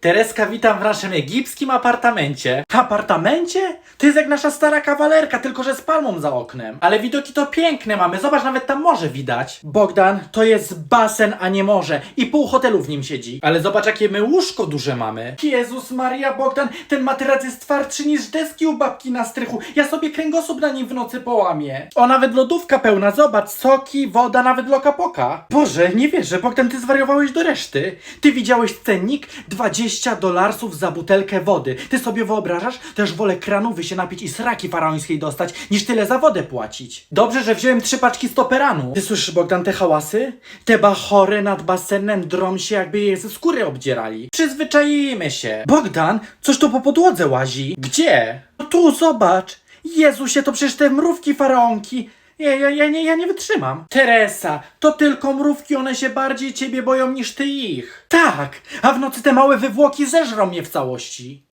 Tereska, witam w naszym egipskim apartamencie. Apartamencie? To jest jak nasza stara kawalerka, tylko że z palmą za oknem. Ale widoki to piękne mamy, zobacz, nawet tam morze widać. Bogdan, to jest basen, a nie morze. I pół hotelu w nim siedzi. Ale zobacz, jakie my łóżko duże mamy. Jezus Maria, Bogdan, ten materac jest twardszy niż deski u babki na strychu. Ja sobie kręgosłup na nim w nocy połamię. O, nawet lodówka pełna, zobacz, soki, woda, nawet loka poka. Boże, nie wierzę, Bogdan, ty zwariowałeś do reszty. Ty widziałeś cennik? 20 dolarsów za butelkę wody. Ty sobie wyobrażasz? Też wolę kranówy się napić i sraki faraońskiej dostać, niż tyle za wodę płacić. Dobrze, że wziąłem trzy paczki stoperanu. Ty słyszysz, Bogdan, te hałasy? Te bachory nad basenem drą się, jakby je ze skóry obdzierali. Przyzwyczaimy się. Bogdan, coś tu po podłodze łazi. Gdzie? No tu, zobacz. Jezusie, to przecież te mrówki faraonki. Ja, ja, ja, nie, ja nie wytrzymam. Teresa, to tylko mrówki, one się bardziej ciebie boją niż ty ich. Tak, a w nocy te małe wywłoki zeżrą mnie w całości.